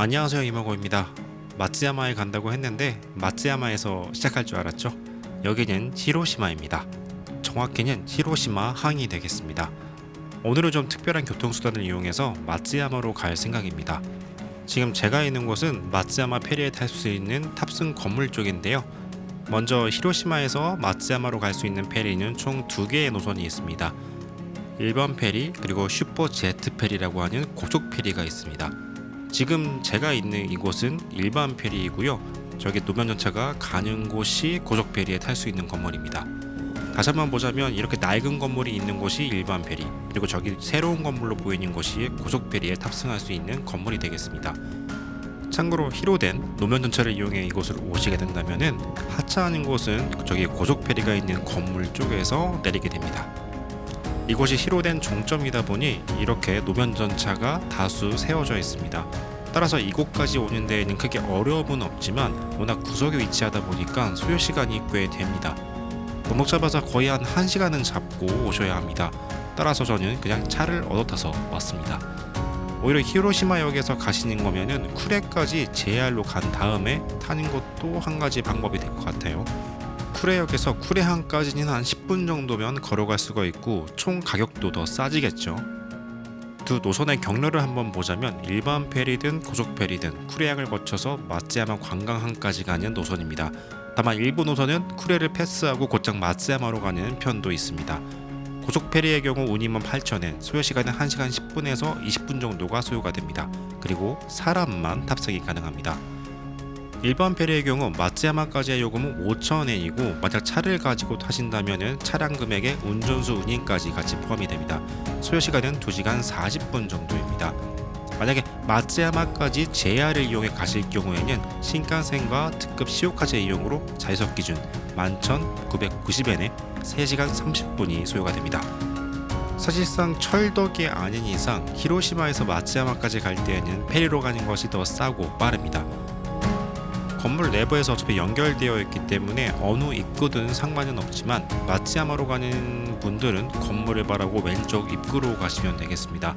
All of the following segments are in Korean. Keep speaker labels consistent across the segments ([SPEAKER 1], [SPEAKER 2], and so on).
[SPEAKER 1] 안녕하세요 이모고입니다. 마츠야마에 간다고 했는데 마츠야마에서 시작할 줄 알았죠? 여기는 히로시마입니다. 정확히는 히로시마 항이 되겠습니다. 오늘은 좀 특별한 교통수단을 이용해서 마츠야마로 갈 생각입니다. 지금 제가 있는 곳은 마츠야마 페리에 탈 수 있는 탑승 건물 쪽인데요. 먼저 히로시마에서 마츠야마로 갈 수 있는 페리는 총 두 개의 노선이 있습니다. 일반 페리 그리고 슈퍼 제트 페리라고 하는 고속 페리가 있습니다. 지금 제가 있는 이곳은 일반 페리이고요. 저기 노면 전차가 가는 곳이 고속 페리에 탈 수 있는 건물입니다. 다시 한번 보자면 이렇게 낡은 건물이 있는 곳이 일반 페리 그리고 저기 새로운 건물로 보이는 곳이 고속 페리에 탑승할 수 있는 건물이 되겠습니다. 참고로 히로된 노면 전차를 이용해 이곳으로 오시게 된다면은 하차하는 곳은 저기 고속 페리가 있는 건물 쪽에서 내리게 됩니다. 이곳이 히로된 종점이다 보니 이렇게 노면 전차가 다수 세워져 있습니다. 따라서 이곳까지 오는 데에는 크게 어려움은 없지만 워낙 구석에 위치하다 보니까 소요 시간이 꽤 됩니다. 번호 잡아서 거의 한 1시간은 잡고 오셔야 합니다. 따라서 저는 그냥 차를 얻어 타서 왔습니다. 오히려 히로시마역에서 가시는 거면은 쿠레까지 JR로 간 다음에 타는 것도 한 가지 방법이 될 것 같아요. 쿠레역에서 쿠레항까지는 한 10분 정도면 걸어갈 수가 있고 총 가격도 더 싸지겠죠. 두 노선의 경로를 한번 보자면 일반 페리든 고속 페리든 쿠레항을 거쳐서 마츠야마 관광항까지 가는 노선입니다. 다만 일부 노선은 쿠레를 패스하고 곧장 마츠야마로 가는 편도 있습니다. 고속 페리의 경우 운임은 8,000엔, 소요 시간은 1시간 10분에서 20분 정도가 소요가 됩니다. 그리고 사람만 탑승이 가능합니다. 일반 페리의 경우 마츠야마까지의 요금은 5,000엔이고 만약 차를 가지고 타신다면 차량 금액에 운전수 운임까지 같이 포함이 됩니다. 소요 시간은 2시간 40분 정도입니다. 만약에 마츠야마까지 JR을 이용해 가실 경우에는 신칸센과 특급 시오카제 이용으로 좌석 기준 11,990엔에 3시간 30분이 소요가 됩니다. 사실상 철덕이 아닌 이상 히로시마에서 마츠야마까지 갈 때에는 페리로 가는 것이 더 싸고 빠릅니다. 건물 내부에서 어차피 연결되어 있기 때문에 어느 입구든 상관은 없지만 마츠야마로 가는 분들은 건물을 바라고 왼쪽 입구로 가시면 되겠습니다.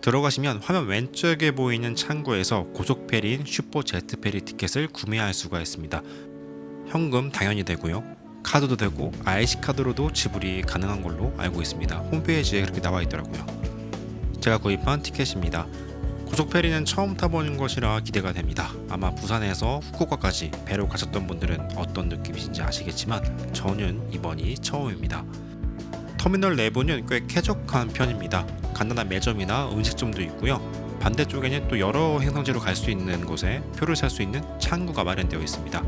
[SPEAKER 1] 들어가시면 화면 왼쪽에 보이는 창구에서 고속 페리인 슈퍼 제트 페리 티켓을 구매할 수가 있습니다. 현금 당연히 되고요. 카드도 되고 IC 카드로도 지불이 가능한 걸로 알고 있습니다. 홈페이지에 그렇게 나와 있더라고요. 제가 구입한 티켓입니다. 고속 페리는 처음 타보는 것이라 기대가 됩니다. 아마 부산에서 후쿠오카까지 배로 가셨던 분들은 어떤 느낌이신지 아시겠지만 저는 이번이 처음입니다. 터미널 내부는 꽤 쾌적한 편입니다. 간단한 매점이나 음식점도 있고요. 반대쪽에는 또 여러 행성지로 갈 수 있는 곳에 표를 살 수 있는 창구가 마련되어 있습니다.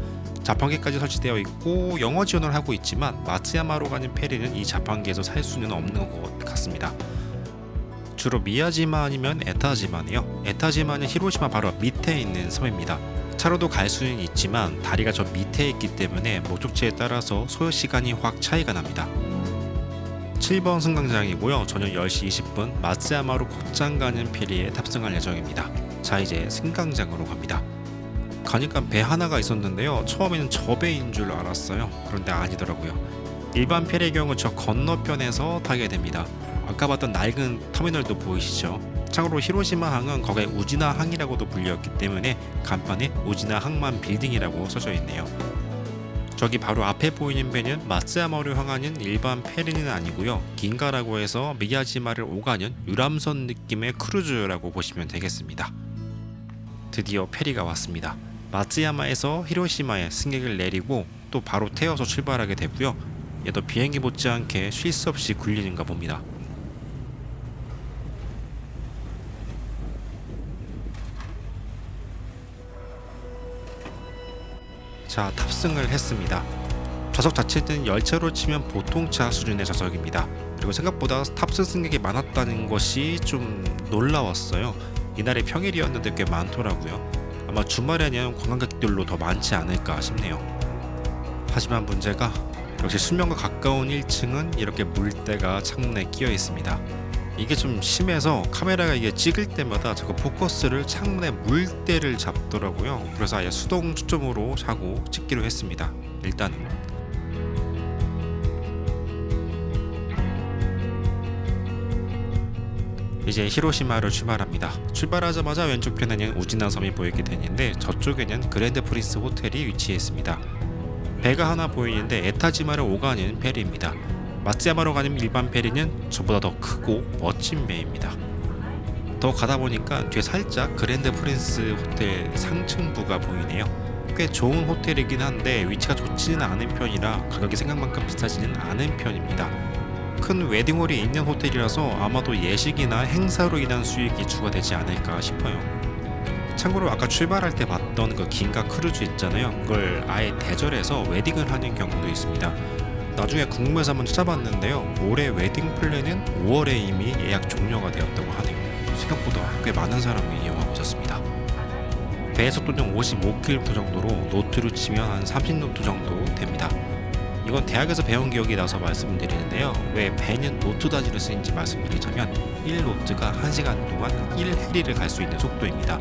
[SPEAKER 1] 자판기까지 설치되어 있고 영어 지원을 하고 있지만 마츠야마로 가는 페리는 이 자판기에서 살 수는 없는 것 같습니다. 주로 미야지마 아니면 에타지마네요. 에타지마는 히로시마 바로 밑에 있는 섬입니다. 차로도 갈 수는 있지만 다리가 저 밑에 있기 때문에 목적지에 따라서 소요 시간이 확 차이가 납니다. 7번 승강장이고요. 저녁 10시 20분 마츠야마로 곧장 가는 페리에 탑승할 예정입니다. 자 이제 승강장으로 갑니다. 가니까 배 하나가 있었는데요. 처음에는 저 배인 줄 알았어요. 그런데 아니더라고요. 일반 페리의 경우 저 건너편에서 타게 됩니다. 아까 봤던 낡은 터미널도 보이시죠? 참고로 히로시마 항은 거기에 우지나 항이라고도 불렸기 때문에 간판에 우지나 항만 빌딩이라고 써져 있네요. 저기 바로 앞에 보이는 배는 마츠야마로 향하는 일반 페리는 아니고요. 긴가라고 해서 미야지마를 오가는 유람선 느낌의 크루즈라고 보시면 되겠습니다. 드디어 페리가 왔습니다. 마츠야마에서 히로시마에 승객을 내리고 또 바로 태워서 출발하게 되고요. 얘도 비행기 못지않게 쉴 수 없이 굴리는가 봅니다. 자 탑승을 했습니다. 좌석 자체는 열차로 치면 보통 차 수준의 좌석입니다. 그리고 생각보다 탑승 승객이 많았다는 것이 좀 놀라웠어요. 이날이 평일이었는데 꽤 많더라고요. 아마 주말에는 관광객들로 더 많지 않을까 싶네요. 하지만 문제가 역시 수면과 가까운 1층은 이렇게 물때가 창문에 끼어 있습니다. 이게 좀 심해서 카메라가 이게 찍을 때마다 자꾸 포커스를 창문에 물때를 잡더라고요. 그래서 아예 수동 초점으로 하고 찍기로 했습니다. 일단은 이제 히로시마를 출발합니다. 출발하자마자 왼쪽 편에는 우지나 섬이 보이게 되는데 저쪽에는 그랜드 프린스 호텔이 위치해 있습니다. 배가 하나 보이는데 에타지마를 오가는 페리입니다. 마츠야마로 가는 일반 페리는 저보다 더 크고 멋진 배입니다. 더 가다 보니까 뒤에 살짝 그랜드 프린스 호텔 상층부가 보이네요. 꽤 좋은 호텔이긴 한데 위치가 좋지는 않은 편이라 가격이 생각만큼 비싸지는 않은 편입니다. 큰 웨딩홀이 있는 호텔이라서 아마도 예식이나 행사로 인한 수익이 추가되지 않을까 싶어요. 참고로 아까 출발할 때 봤던 그 긴가 크루즈 있잖아요. 그걸 아예 대절해서 웨딩을 하는 경우도 있습니다. 나중에 궁금해서 한번 찾아봤는데요. 올해 웨딩 플랜은 5월에 이미 예약 종료가 되었다고 하네요. 생각보다 꽤 많은 사람이 이용하고 있었습니다. 배의 속도는 55km 정도로 노트로 치면 한 30노트 정도 됩니다. 이건 대학에서 배운 기억이 나서 말씀드리는데요. 왜 배는 노트 단위로 쓰인지 말씀드리자면 1노트가 1시간 동안 1해리를 갈 수 있는 속도입니다.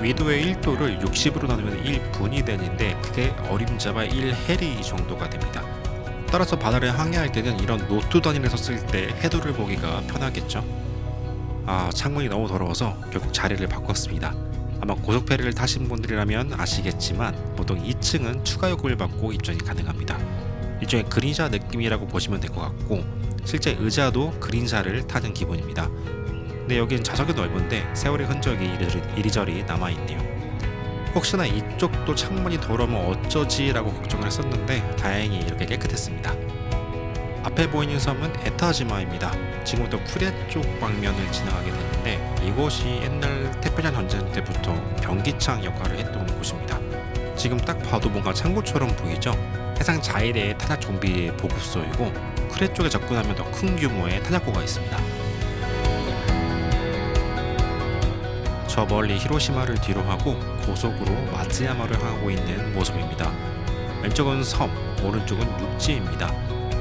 [SPEAKER 1] 위도의 1도를 60으로 나누면 1분이 되는데 그게 어림잡아 1해리 정도가 됩니다. 따라서 바다를 항해할 때는 이런 노트 단위를 썼을 때 해도를 보기가 편하겠죠. 아 창문이 너무 더러워서 결국 자리를 바꿨습니다. 아마 고속페리를 타신 분들이라면 아시겠지만 보통 2층은 추가 요금을 받고 입장이 가능합니다. 일종의 그린샤 느낌이라고 보시면 될 것 같고 실제 의자도 그린샤를 타는 기분입니다. 근데 여기는 좌석이 넓은데 세월의 흔적이 이리저리 남아있네요. 혹시나 이쪽도 창문이 더러우면 어쩌지라고 걱정을 했었는데 다행히 이렇게 깨끗했습니다. 앞에 보이는 섬은 에타지마입니다. 지금부터 쿠레 쪽 방면을 지나가게 되는데 이곳이 옛날 태평양 전쟁 때부터 변기창 역할을 했던 곳입니다. 지금 딱 봐도 뭔가 창고처럼 보이죠? 해상 자일의 탄약 정비 보급소이고 쿠레 쪽에 접근하면 더 큰 규모의 탄약고가 있습니다. 저 멀리 히로시마를 뒤로 하고 고속으로 마츠야마를 향하고 있는 모습입니다. 왼쪽은 섬, 오른쪽은 육지입니다.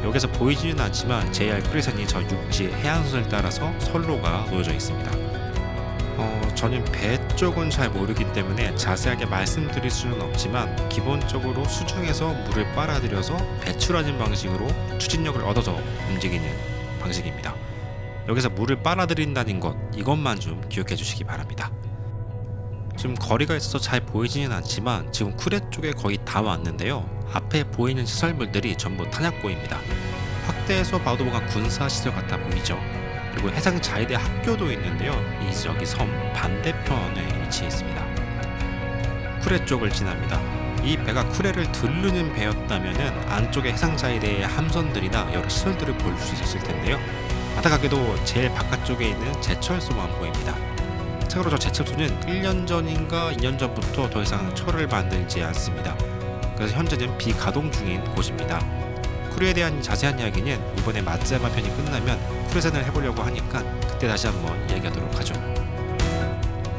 [SPEAKER 1] 여기서 보이지는 않지만 JR 크레선이 저 육지의 해안선을 따라서 선로가 놓여져 있습니다. 어, 저는 배 쪽은 잘 모르기 때문에 자세하게 말씀드릴 수는 없지만 기본적으로 수중에서 물을 빨아들여서 배출하는 방식으로 추진력을 얻어서 움직이는 방식입니다. 여기서 물을 빨아들인다는 것 이것만 좀 기억해 주시기 바랍니다. 지금 거리가 있어서 잘 보이지는 않지만 지금 쿠레 쪽에 거의 다 왔는데요. 앞에 보이는 시설물들이 전부 탄약고입니다. 확대해서 봐도 뭔가 군사 시설 같아 보이죠. 그리고 해상 자위대 학교도 있는데요. 이 저기 섬 반대편에 위치해 있습니다. 쿠레 쪽을 지납니다. 이 배가 쿠레를 들르는 배였다면은 안쪽에 해상 자위대의 함선들이나 여러 시설들을 볼 수 있었을 텐데요. 안타깝게도 제일 바깥쪽에 있는 제철소만 보입니다. 참고로 저 제철소는 1년 전인가 2년 전부터 더 이상 철을 만들지 않습니다. 그래서 현재는 비가동 중인 곳입니다. 쿠르에 대한 자세한 이야기는 이번에 마츠야마 편이 끝나면 쿠르산을 해보려고 하니까 그때 다시 한번 이야기하도록 하죠.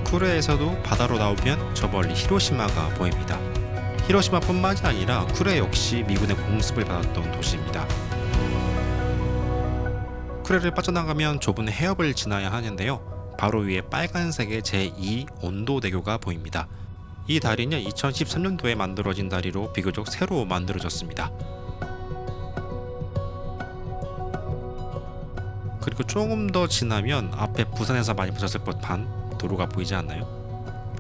[SPEAKER 1] 쿠르에서도 바다로 나오면 저 멀리 히로시마가 보입니다. 히로시마뿐만이 아니라 쿠레 역시 미군의 공습을 받았던 도시입니다. 쿠레를 빠져나가면 좁은 해협을 지나야 하는데요. 바로 위에 빨간색의 제2 온도대교가 보입니다. 이 다리는 2013년도에 만들어진 다리로 비교적 새로 만들어졌습니다. 그리고 조금 더 지나면 앞에 부산에서 많이 보셨을 법한 도로가 보이지 않나요?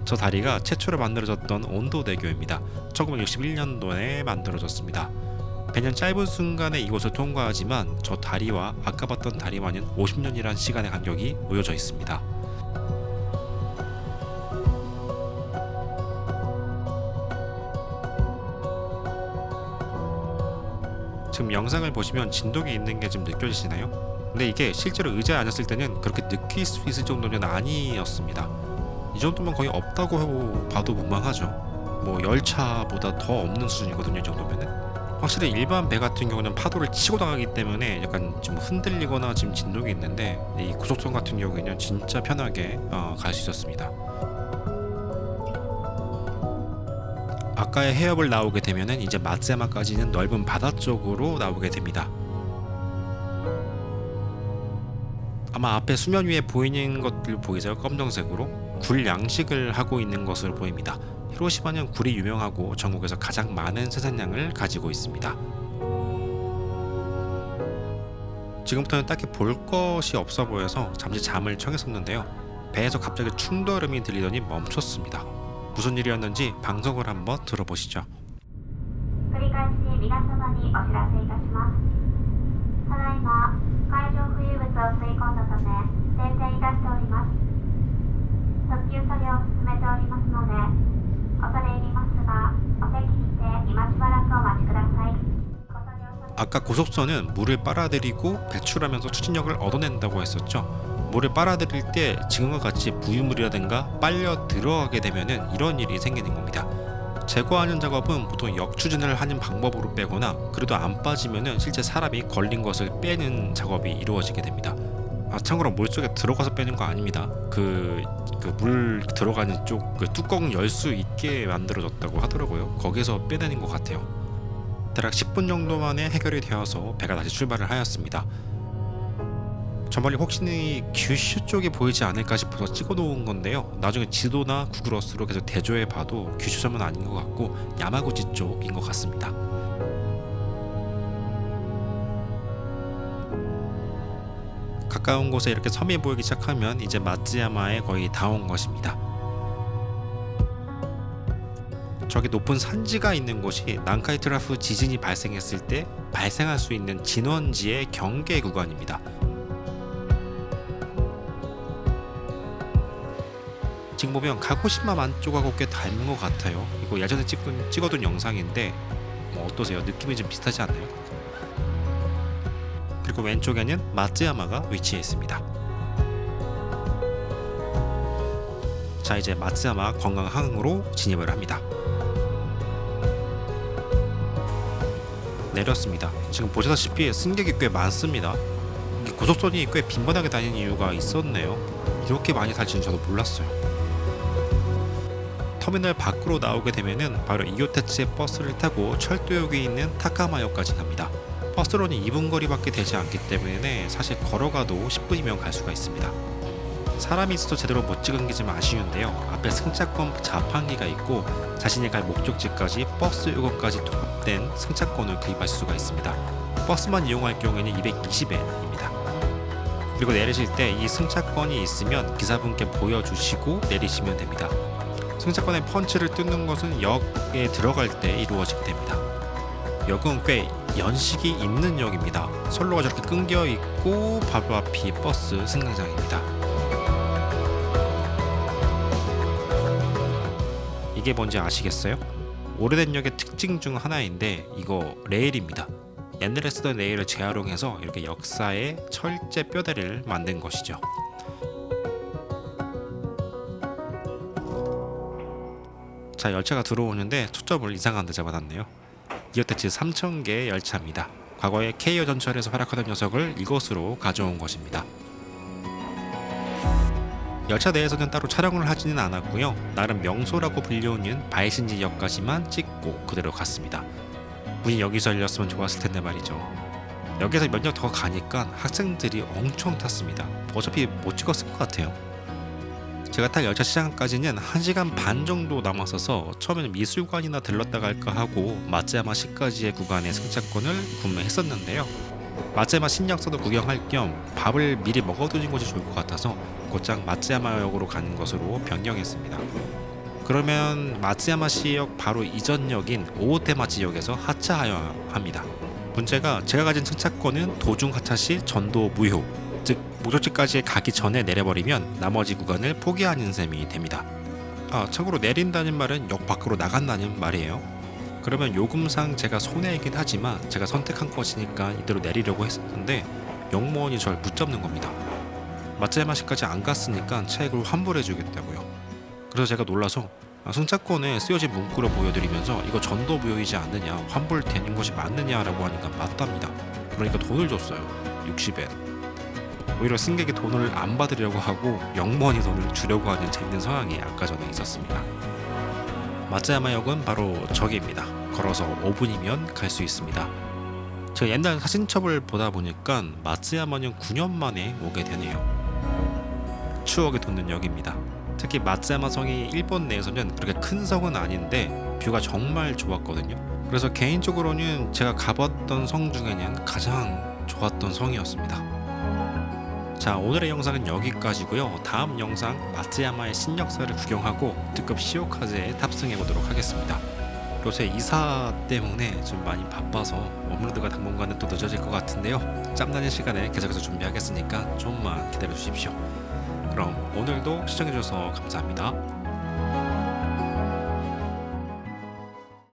[SPEAKER 1] 저 다리가 최초로 만들어졌던 온도대교입니다. 1961년도에 만들어졌습니다. 배는 짧은 순간에 이곳을 통과하지만 저 다리와 아까 봤던 다리와는 50년이란 시간의 간격이 놓여져 있습니다. 지금 영상을 보시면 진동이 있는 게 좀 느껴지시나요? 근데 이게 실제로 의자에 앉았을 때는 그렇게 느낄 수 있을 정도는 아니었습니다. 이 정도면 거의 없다고 봐도 무방하죠. 뭐 열차보다 더 없는 수준이거든요. 이 정도면은. 확실히 일반 배 같은 경우는 파도를 치고 나가기 때문에 약간 좀 흔들리거나 지금 진동이 있는데 이 고속선 같은 경우에는 진짜 편하게 어, 갈 수 있었습니다. 아까의 해협을 나오게 되면은 이제 마츠야마까지는 넓은 바다 쪽으로 나오게 됩니다. 아마 앞에 수면 위에 보이는 것들 보이세요? 검정색으로 굴 양식을 하고 있는 것으로 보입니다. 히로시마는 굴이 유명하고 전국에서 가장 많은 생산량을 가지고 있습니다. 지금부터는 딱히 볼 것이 없어 보여서 잠시 잠을 청했었는데요. 배에서 갑자기 충돌음이 들리더니 멈췄습니다. 무슨 일이었는지 방송을 한번 들어보시죠. 아까 고속선은 물을 빨아들이고 배출하면서 추진력을 얻어낸다고 했었죠. 물을 빨아들일 때 지금과 같이 부유물이라든가 빨려 들어가게 되면은 이런 일이 생기는 겁니다. 제거하는 작업은 보통 역추진을 하는 방법으로 빼거나 그래도 안 빠지면은 실제 사람이 걸린 것을 빼는 작업이 이루어지게 됩니다. 아 참고로 물 속에 들어가서 빼는 거 아닙니다. 그 그 물 들어가는 쪽 그 뚜껑 열 수 있게 만들어졌다고 하더라고요. 거기서 빼내는 것 같아요. 대략 10분 정도 만에 해결이 되어서 배가 다시 출발을 하였습니다. 저 멀리 혹시 규슈 쪽이 보이지 않을까 싶어서 찍어 놓은 건데요. 나중에 지도나 구글어스로 계속 대조해 봐도 규슈점은 아닌 것 같고 야마구치 쪽인 것 같습니다. 가까운 곳에 이렇게 섬이 보이기 시작하면 이제 마츠야마에 거의 다 온 것입니다. 저기 높은 산지가 있는 곳이 난카이 트라프 지진이 발생했을 때 발생할 수 있는 진원지의 경계 구간입니다. 지금 보면 가고시마 만쪽하고 꽤 닮은 것 같아요. 이거 예전에 찍은, 찍어둔 영상인데 뭐 어떠세요? 느낌이 좀 비슷하지 않나요? 그리고 왼쪽에는 마츠야마가 위치해 있습니다. 자 이제 마츠야마 관광항으로 진입을 합니다. 내렸습니다. 지금 보시다시피 승객이 꽤 많습니다. 이 고속선이 꽤 빈번하게 다니는 이유가 있었네요. 이렇게 많이 탈지는 저도 몰랐어요. 터미널 밖으로 나오게 되면은 바로 이오테츠의 버스를 타고 철도역에 있는 타카마역까지 갑니다. 버스로는 2분 거리밖에 되지 않기 때문에 사실 걸어가도 10분이면 갈 수가 있습니다. 사람이 있어서 제대로 못 찍은 게 좀 아쉬운데요. 앞에 승차권 자판기가 있고 자신이 갈 목적지까지 버스 요금까지 통합된 승차권을 구입할 수가 있습니다. 버스만 이용할 경우에는 220엔입니다. 그리고 내리실 때 이 승차권이 있으면 기사분께 보여주시고 내리시면 됩니다. 승차권의 펀치를 뜯는 것은 역에 들어갈 때 이루어지게 됩니다. 역은 꽤 연식이 있는 역입니다. 선로가 저렇게 끊겨 있고 바로 앞이 버스 승강장입니다. 이게 뭔지 아시겠어요? 오래된 역의 특징 중 하나인데 이거 레일입니다. 옛날에 쓰던 레일을 재활용해서 이렇게 역사의 철제 뼈대를 만든 것이죠. 자 열차가 들어오는데 초점을 이상한 데 잡아놨네요. 이어테츠 3,000개의 열차입니다. 과거에 K여 전철에서 활약하던 녀석을 이것으로 가져온 것입니다. 열차 내에서는 따로 촬영을 하지는 않았고요. 나름 명소라고 불리우는 바이신 지역까지만 찍고 그대로 갔습니다. 문이 여기서 열렸으면 좋았을 텐데 말이죠. 여기서 몇 년 더 가니까 학생들이 엄청 탔습니다. 어차피 못 찍었을 것 같아요. 제가 탈 열차 시장까지는 1시간 반 정도 남았어서 처음에는 미술관이나 들렀다 갈까 하고 마츠야마 시까지의 구간의 승차권을 구매했었는데요. 마츠야마 신역사도 구경할 겸 밥을 미리 먹어두는 것이 좋을 것 같아서 곧장 마츠야마역으로 가는 것으로 변경했습니다. 그러면 마츠야마 시역 바로 이전역인 오오테마 지역에서 하차하여야 합니다. 문제가 제가 가진 승차권은 도중 하차 시 전도 무효, 즉 목적지까지 가기 전에 내려버리면 나머지 구간을 포기하는 셈이 됩니다. 아 참고로 내린다는 말은 역 밖으로 나간다는 말이에요. 그러면 요금상 제가 손해이긴 하지만 제가 선택한 것이니까 이대로 내리려고 했었는데 역무원이 저를 붙잡는 겁니다. 마츠야마시까지 안 갔으니까 차액을 환불해 주겠다고요. 그래서 제가 놀라서 아, 승차권에 쓰여진 문구를 보여드리면서 이거 전도 무효이지 않느냐 환불되는 것이 맞느냐라고 하니까 맞답니다. 그러니까 돈을 줬어요. 60엔. 오히려 승객이 돈을 안 받으려고 하고 영무원이 돈을 주려고 하는 재밌는 상황이 아까 전에 있었습니다. 마츠야마역은 바로 저기입니다. 걸어서 5분이면 갈 수 있습니다. 제가 옛날 사진첩을 보다 보니까 마츠야마는 9년 만에 오게 되네요. 추억이 돋는 역입니다. 특히 마츠야마 성이 일본 내에서는 그렇게 큰 성은 아닌데 뷰가 정말 좋았거든요. 그래서 개인적으로는 제가 가봤던 성 중에는 가장 좋았던 성이었습니다. 자 오늘의 영상은 여기까지고요. 다음 영상 마츠야마의 신역사를 구경하고 특급 시오카즈에 탑승해 보도록 하겠습니다. 요새 이사 때문에 좀 많이 바빠서 업로드가 당분간은 또 늦어질 것 같은데요. 짬나는 시간에 계속해서 준비하겠으니까 좀만 기다려 주십시오. 그럼 오늘도 시청해 주셔서 감사합니다.